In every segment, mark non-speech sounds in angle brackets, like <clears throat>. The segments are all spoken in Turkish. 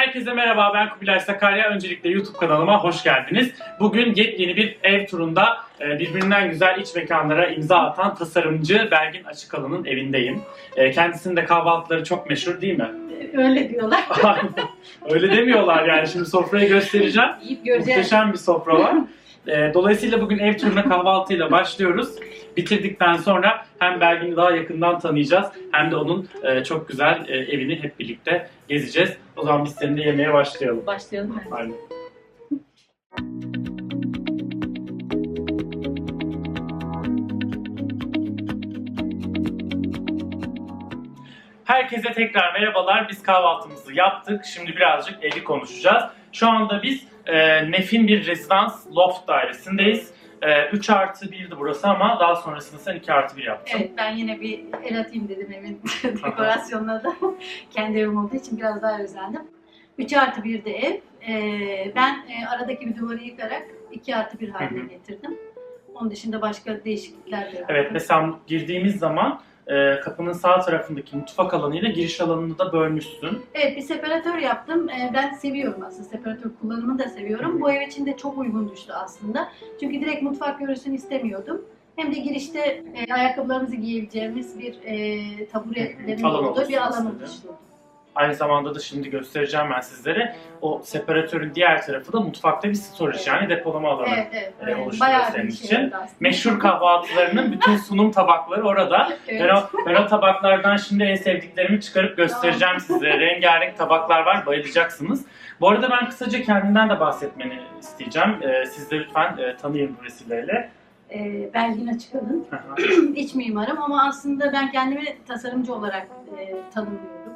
Herkese merhaba ben Kubilay Sakarya. Öncelikle YouTube kanalıma hoş geldiniz. Bugün yepyeni bir ev turunda e, birbirinden güzel iç mekanlara imza atan tasarımcı Belgin Açıkalı'nın evindeyim. E, Kendisinin de kahvaltıları çok meşhur değil mi? Öyle diyorlar. <laughs> Öyle demiyorlar yani şimdi sofrayı göstereceğim. Yiyip göreceğiz. Muhteşem bir sofra var. <laughs> E, Dolayısıyla bugün ev turuna kahvaltıyla başlıyoruz. Bitirdikten sonra hem Belgin'i daha yakından tanıyacağız hem de onun e, çok güzel e, evini hep birlikte gezeceğiz. O zaman biz seninle yemeğe başlayalım. Başlayalım. Aynen. Herkese tekrar merhabalar. Biz kahvaltımızı yaptık. Şimdi birazcık evi konuşacağız. Şu anda biz e, Nef'in bir rezidans loft dairesindeyiz. E, 3 artı 1'di burası ama daha sonrasında sen 2 artı 1 yaptın. Evet ben yine bir el atayım dedim evin <laughs> dekorasyonuna da. <laughs> Kendi evim olduğu için biraz daha özendim. 3 artı 1 de ev. Ee, ben e, aradaki bir duvarı yıkarak 2 artı 1 haline Hı hı. getirdim. Onun dışında başka değişiklikler de yaptım. Evet mesela girdiğimiz zaman e, kapının sağ tarafındaki mutfak alanıyla giriş alanını da bölmüşsün. Evet bir separatör yaptım. Ee, ben seviyorum aslında. Separatör kullanımını da seviyorum. Bu ev için de çok uygun düştü aslında. Çünkü direkt mutfak görüntüsünü istemiyordum. Hem de girişte e, ayakkabılarımızı giyebileceğimiz bir e, olduğu bir alan oluşturdu. Aynı zamanda da şimdi göstereceğim ben sizlere. O separatörün diğer tarafı da mutfakta bir storage Evet. yani depolama alanı. Evet, evet. e, oluşturuyor bayağı senin bir şey için. oldu aslında. Meşhur kahvaltılarının bütün sunum tabakları orada. <laughs> Evet. Ben o, ben o tabaklardan şimdi en sevdiklerimi çıkarıp göstereceğim size. Rengarenk tabaklar var, bayılacaksınız. Bu arada ben kısaca kendinden de bahsetmeni isteyeceğim. Ee, siz de lütfen e, tanıyın bu vesileyle. Ee, Belgin Açıkalın. <clears throat> İç mimarım ama aslında ben kendimi tasarımcı olarak e, tanımlıyorum.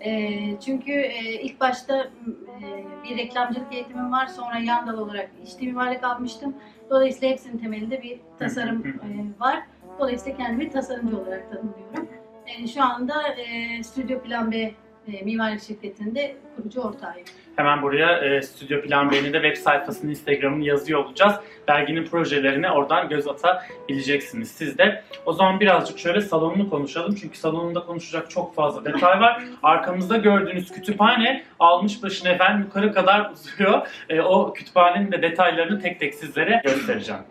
E, çünkü e, ilk başta e, bir reklamcılık eğitimim var. Sonra yan dal olarak iç mimarlık almıştım. Dolayısıyla hepsinin temelinde bir tasarım e, var. Dolayısıyla kendimi tasarımcı olarak tanımlıyorum. E, şu anda e, Stüdyo Plan B e, mimarlık şirketinde kurucu ortağıyım. Hemen buraya e, Stüdyo Plan B'nin de web sayfasını, Instagram'ını yazıyor olacağız. Belginin projelerine oradan göz atabileceksiniz siz de. O zaman birazcık şöyle salonunu konuşalım. Çünkü salonunda konuşacak çok fazla detay var. Arkamızda gördüğünüz kütüphane almış başını efendim yukarı kadar uzuyor. E, o kütüphanenin de detaylarını tek tek sizlere göstereceğim.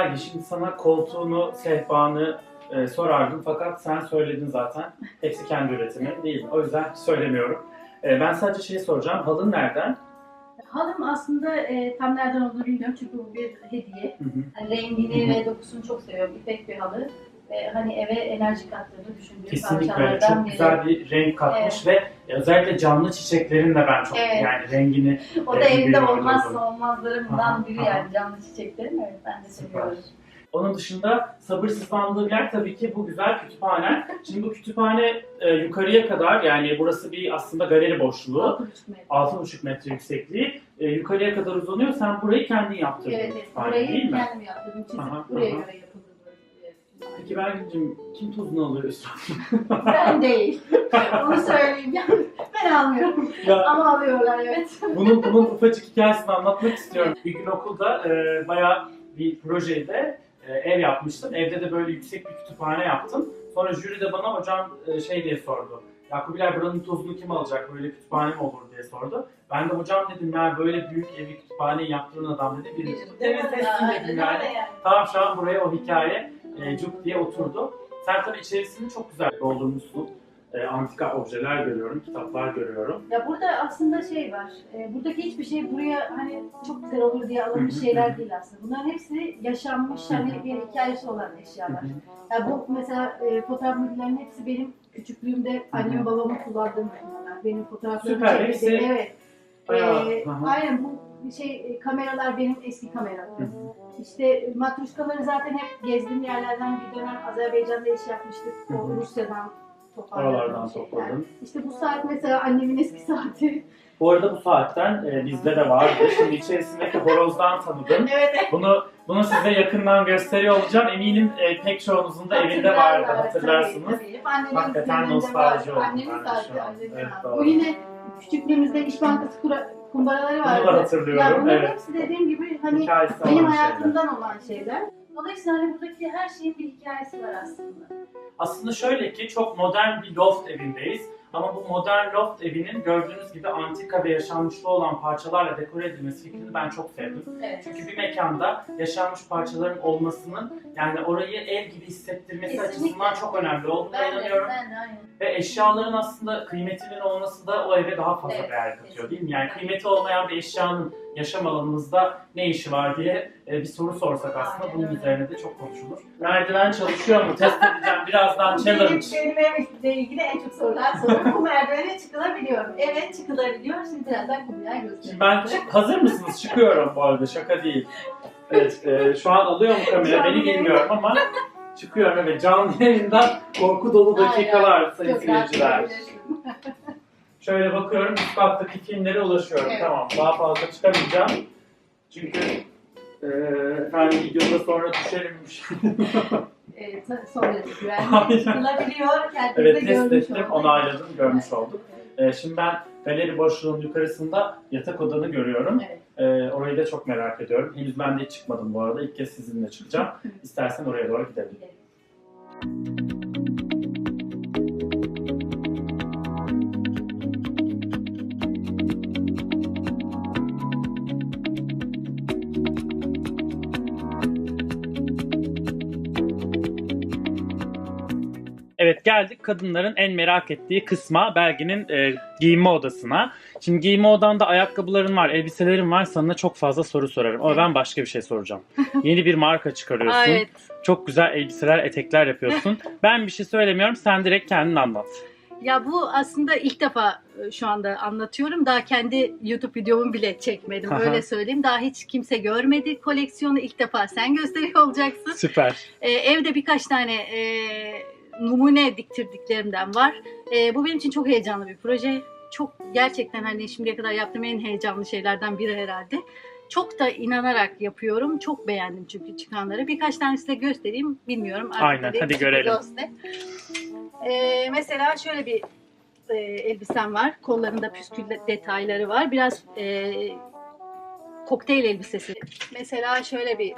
Belki şimdi sana koltuğunu, sehpanı e, sorardım fakat sen söyledin zaten. Hepsi kendi üretimi değil? O yüzden söylemiyorum. E, ben sadece şeyi soracağım. Halın nereden? Halım aslında e, tam nereden olduğunu bilmiyorum çünkü bu bir hediye. Hı hı. Hani rengini ve dokusunu çok seviyorum. İpek bir halı. Hani eve enerji kattığını düşündüğüm Kesinlikle çok biri. güzel bir renk katmış ve özellikle canlı çiçeklerin de ben çok Evet. yani rengini <laughs> O da Evet, evde olmazsa olmazlarımdan biri yani canlı çiçeklerim. Evet ben de seviyorum. Onun dışında sabırsızlandığım yer tabii ki bu güzel kütüphane. Şimdi bu kütüphane e, yukarıya kadar yani burası bir aslında galeri boşluğu. Altı buçuk metre. 6,5 metre yüksekliği. E, yukarıya kadar uzanıyor. Sen burayı kendin yaptırdın. Evet, evet. Burayı değil mi? kendim yaptım. Çizip Aha, buraya aha. göre. Peki Belgin'cim kim tuzunu alıyor <laughs> Ben değil. Onu söyleyeyim. Yani <laughs> ben almıyorum. ya, Ama alıyorlar evet. <laughs> bunun, bunun ufacık hikayesini anlatmak istiyorum. Bir gün okulda e, bayağı bir projede e, ev yapmıştım. Evde de böyle yüksek bir kütüphane yaptım. Sonra jüri de bana hocam e, şey diye sordu. Ya Kubilay buranın tozunu kim alacak? Böyle kütüphane mi olur diye sordu. Ben de hocam dedim ya böyle büyük evi kütüphaneyi yaptıran adam dedi. Bir temizlesin dedim yani. Tamam şu an buraya o hikaye e, cuk diye oturdu. Sen tabii içerisini çok güzel doldurmuşsun. E, antika objeler görüyorum, kitaplar görüyorum. Ya burada aslında şey var. E, buradaki hiçbir şey buraya hani çok güzel olur diye alınmış şeyler değil aslında. Bunların hepsi yaşanmış hani bir hikayesi olan eşyalar. Ya bu mesela e, fotoğraf hepsi benim küçüklüğümde annem babamın kullandığı makineler. Benim fotoğraflarımı Süper, hepsi Evet. Bayağı, E, hı. aynen bu şey e, kameralar benim eski kameralarım. Hı. İşte matruşkaları zaten hep gezdiğim yerlerden bir dönem Azerbaycan'da iş yapmıştık. O hı. Rusya'dan toparladığım Oralardan şeyler. topladım. İşte bu saat mesela annemin eski saati. Bu arada bu saatten e, bizde de vardı. Şimdi içerisindeki horozdan tanıdım. <laughs> evet. Bunu bunu size yakından gösteriyor olacağım. Eminim e, pek çoğunuzun da evinde vardı hatırlarsınız. Tabii, tabii. Annemin Hakikaten nostalji var. oldu Annemin bende saati, şu an. annemin Evet, saati. doğru. Bu yine küçüklüğümüzde İş Bankası kura- kumbaraları Bunu vardı. da hatırlıyorum, Ya bunların evet. hepsi dediğim gibi hani Hikayesi olan benim şeyler. hayatımdan olan şeyler. Dolayısıyla hani buradaki her şeyin bir hikayesi var aslında. Aslında şöyle ki çok modern bir loft evindeyiz. Ama bu modern loft evinin gördüğünüz gibi antika ve yaşanmışlığı olan parçalarla dekore edilmesi fikrini ben çok sevdim. Evet. Çünkü bir mekanda yaşanmış parçaların olmasının yani orayı ev gibi hissettirmesi Kesinlikle. açısından çok önemli olduğuna Ben de, inanıyorum. ben de aynen. Ve eşyaların aslında kıymetinin olması da o eve daha fazla Evet, değer katıyor değil mi? Yani kıymeti olmayan bir eşyanın yaşam alanımızda ne işi var diye e, bir soru sorsak aslında Aynen bunun öyle. üzerine de çok konuşulur. Merdiven çalışıyor mu? Test edeceğim birazdan challenge. Benim, benim evle ilgili en çok sorulan soru merdivene çıkılabiliyor? Evet çıkılabiliyor. Şimdi birazdan kumluya göstereyim. Ben çık- hazır mısınız? Çıkıyorum bu arada şaka değil. Evet e, şu an alıyor mu kamera Canlı beni bilmiyorum ama çıkıyorum evet canlı yayından korku dolu dakikalar sayın Çok rahat seyirciler. Şöyle bakıyorum üst kattaki filmlere ulaşıyorum. Evet. Tamam daha fazla çıkamayacağım. Çünkü e, efendim videoda sonra düşerim. Evet, son derece güvenli. Kendiniz evet test ettim olduk. onayladım görmüş olduk. E, şimdi ben galeri boşluğunun yukarısında yatak odanı görüyorum. Evet. E, orayı da çok merak ediyorum. Henüz ben de hiç çıkmadım bu arada. İlk kez sizinle çıkacağım. <laughs> İstersen oraya doğru gidelim. Evet geldik kadınların en merak ettiği kısma Belgin'in e, giyinme odasına. Şimdi giyinme odanda ayakkabıların var, elbiselerin var. Sana çok fazla soru sorarım. Ama ben başka bir şey soracağım. <laughs> Yeni bir marka çıkarıyorsun. Evet. Çok güzel elbiseler, etekler yapıyorsun. <laughs> ben bir şey söylemiyorum. Sen direkt kendin anlat. Ya bu aslında ilk defa e, şu anda anlatıyorum. Daha kendi YouTube videomu bile çekmedim. Aha. Öyle söyleyeyim. Daha hiç kimse görmedi koleksiyonu. ilk defa sen gösteriyor <laughs> olacaksın. Süper. Ee, evde birkaç tane e, numune diktirdiklerimden var. E, bu benim için çok heyecanlı bir proje. Çok gerçekten hani şimdiye kadar yaptığım en heyecanlı şeylerden biri herhalde. Çok da inanarak yapıyorum. Çok beğendim çünkü çıkanları. Birkaç tanesi de göstereyim. Bilmiyorum. Aynen, hadi görelim. göster. E, mesela şöyle bir e, elbisem var. Kollarında püskül detayları var. Biraz e, kokteyl elbisesi. Mesela şöyle bir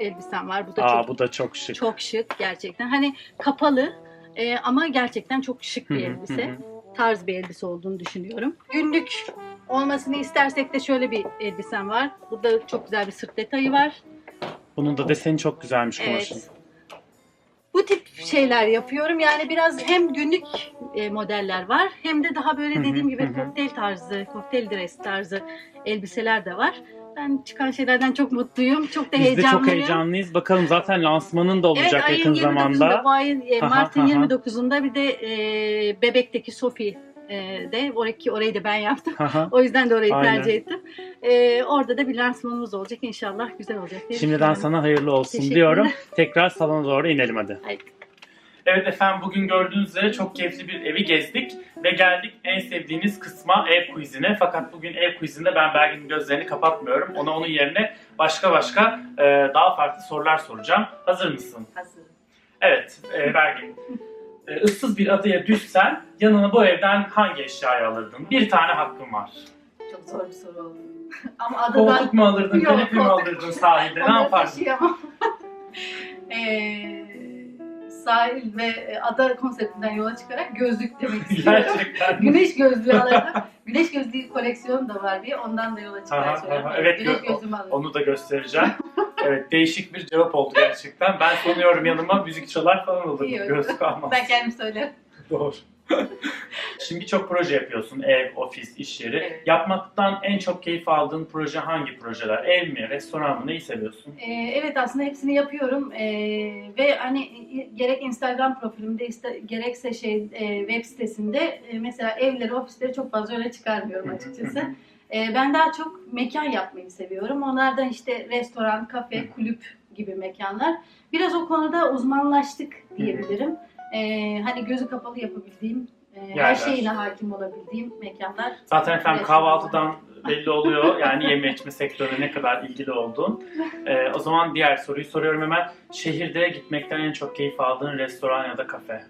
elbisem var. Bu da Aa çok bu da çok şık. çok şık gerçekten. Hani kapalı e, ama gerçekten çok şık bir elbise. Tarz bir elbise olduğunu düşünüyorum. Günlük olmasını istersek de şöyle bir elbisem var. Burada çok güzel bir sırt detayı var. Bunun da deseni çok güzelmiş kumaşın. Evet. Bu tip şeyler yapıyorum. Yani biraz hem günlük e, modeller var hem de daha böyle dediğim gibi kokteyl tarzı, kokteyl dress tarzı elbiseler de var. Ben çıkan şeylerden çok mutluyum. Çok da Biz de heyecanlıyım. çok heyecanlıyız. Bakalım zaten lansmanın da olacak evet, yakın 29'unda, zamanda. Bu ayın e, Mart'ın aha. 29'unda bir de e, Bebek'teki Sophie e, de oraki orayı da ben yaptım. <laughs> O yüzden de orayı Aynen. tercih ettim. E, orada da bir lansmanımız olacak. İnşallah güzel olacak. Şimdiden sana hayırlı olsun diyorum. <laughs> Tekrar salona doğru inelim hadi. Hayır. Evet efendim bugün gördüğünüz üzere çok keyifli bir evi gezdik ve geldik en sevdiğiniz kısma ev quizine. Fakat bugün ev quizinde ben Belgin'in gözlerini kapatmıyorum. Ona onun yerine başka başka e, daha farklı sorular soracağım. Hazır mısın? Hazırım. Evet e, Belgin. E, ıssız bir adaya düşsen yanına bu evden hangi eşyayı alırdın? Bir tane hakkın var. Çok zor bir soru oldu. <laughs> Ama adada Koltuk mu alırdın, kanepe mi alırdın sahilde? Ne yapardın? taşıyamam. <laughs> e, sahil ve e, ada konseptinden yola çıkarak gözlük demek <laughs> istiyorum. Gerçekten. Güneş gözlüğü alırdım. Güneş gözlüğü koleksiyonu da var bir. Ondan da yola çıkarak Aha, söylüyorum. aha, evet, Güneş gö- gözlüğümü alırdım. Onu da göstereceğim. Evet değişik bir cevap oldu gerçekten. Ben sanıyorum yanıma müzik çalar falan. İyi oldu. Gözlük almaz. Ben kendim söylerim. Doğru. Şimdi çok proje yapıyorsun. Ev, ofis, iş yeri. Evet. Yapmaktan en çok keyif aldığın proje hangi projeler? Ev mi, restoran mı? Neyi seviyorsun? Ee, evet aslında hepsini yapıyorum Ee, ve hani e, gerek Instagram profilimde gerekse şey e, web sitesinde e, mesela evleri, ofisleri çok fazla öne çıkarmıyorum açıkçası. Ee, ben daha çok mekan yapmayı seviyorum. Onlardan işte restoran, kafe, kulüp gibi mekanlar. Biraz o konuda uzmanlaştık diyebilirim. Ee, hani gözü kapalı yapabildiğim, e, her şeyine hakim olabildiğim mekanlar. Zaten efendim Restoran. kahvaltıdan <laughs> belli oluyor. Yani yeme içme sektörüne ne kadar ilgili olduğun. Ee, o zaman diğer soruyu soruyorum hemen. Şehirde gitmekten en çok keyif aldığın restoran ya da kafe?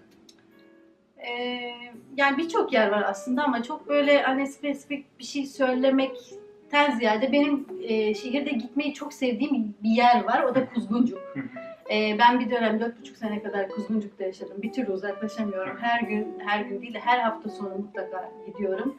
e, yani birçok yer var aslında ama çok böyle hani spesifik bir şey söylemekten ziyade benim e, şehirde gitmeyi çok sevdiğim bir yer var. O da Kuzguncuk. Hı hı. E, ben bir dönem dört buçuk sene kadar Kuzguncuk'ta yaşadım. Bir türlü uzaklaşamıyorum. Her gün, her gün değil de her hafta sonu mutlaka gidiyorum.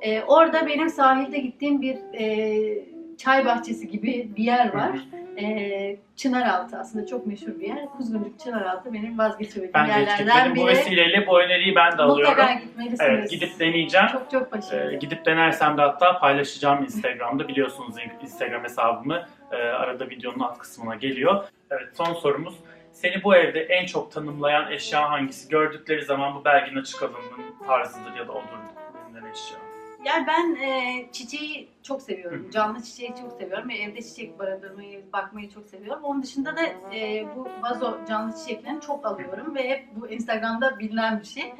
E, orada benim sahilde gittiğim bir e, çay bahçesi gibi bir yer var. E, Çınaraltı aslında çok meşhur bir yer. Kuzguncuk Çınaraltı benim vazgeçemediğim Ben yerlerden gitmedim. Bu biri. vesileyle bu öneriyi ben de alıyorum. Mutlaka gitmelisiniz. Evet, gidip deneyeceğim. Çok çok Ee, başarılı. gidip denersem de hatta paylaşacağım Instagram'da. Biliyorsunuz Instagram hesabımı e, arada videonun alt kısmına geliyor. Evet son sorumuz. Seni bu evde en çok tanımlayan eşya hangisi? Gördükleri zaman bu Belgin açık alanının tarzıdır ya da odur denilen eşya. Yani ben e, çiçeği çok seviyorum. Canlı çiçeği çok seviyorum evde çiçek barındırmayı, bakmayı çok seviyorum. Onun dışında da e, bu vazo canlı çiçeklerini çok alıyorum ve hep bu Instagram'da bilinen bir şey.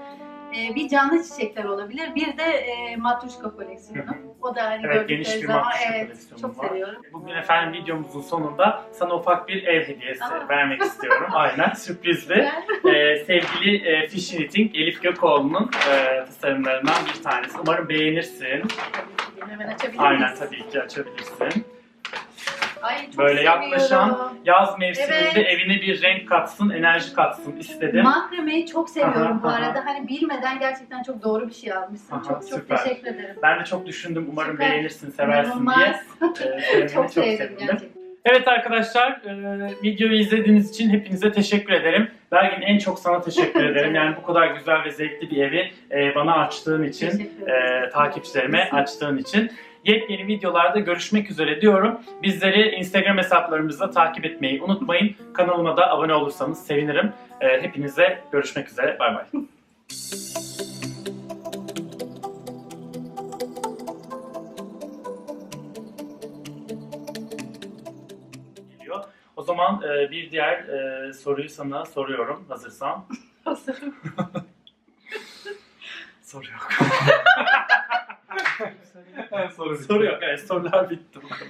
E, bir canlı çiçekler olabilir. Bir de e, matruşka koleksiyonu. O da hani Evet, geniş bir zaman evet, çok var. seviyorum. Bugün efendim videomuzun sonunda sana ufak bir ev hediyesi Aa. vermek istiyorum. <laughs> Aynen sürprizli. Ee, sevgili e, Fish Knitting Elif Gökoğlu'nun e, tasarımlarından bir tanesi. Umarım beğenirsin. Hemen açabilir Aynen tabii ki açabilirsin. Ay, çok Böyle seviyorum. yaklaşan Yaz mevsiminde Evet. evine bir renk katsın, enerji katsın istedim. Makrameyi çok seviyorum Aha, bu aha. arada. Hani bilmeden gerçekten çok doğru bir şey almışsın. Aha, çok çok süper. teşekkür ederim. Ben de çok düşündüm. Umarım Süper. beğenirsin, seversin İnanılmaz. diye. Ee, sevmeni <laughs> çok sevdim gerçekten. Evet arkadaşlar, e, videoyu izlediğiniz için hepinize teşekkür ederim. Belgin en çok sana teşekkür <laughs> ederim. Yani bu kadar güzel ve zevkli bir evi e, bana açtığın için, Teşekkür e, takipçilerime açtığın için. Yepyeni videolarda görüşmek üzere diyorum. Bizleri Instagram hesaplarımızda takip etmeyi unutmayın. Kanalıma da abone olursanız sevinirim. E, hepinize görüşmek üzere. Bay bay. geliyor. O zaman e, bir diğer e, soruyu sana soruyorum hazırsan. <laughs> Hazırım. <laughs> Soru yok. <laughs> Soru Soru yok. Evet, sorular bitti bu kadar.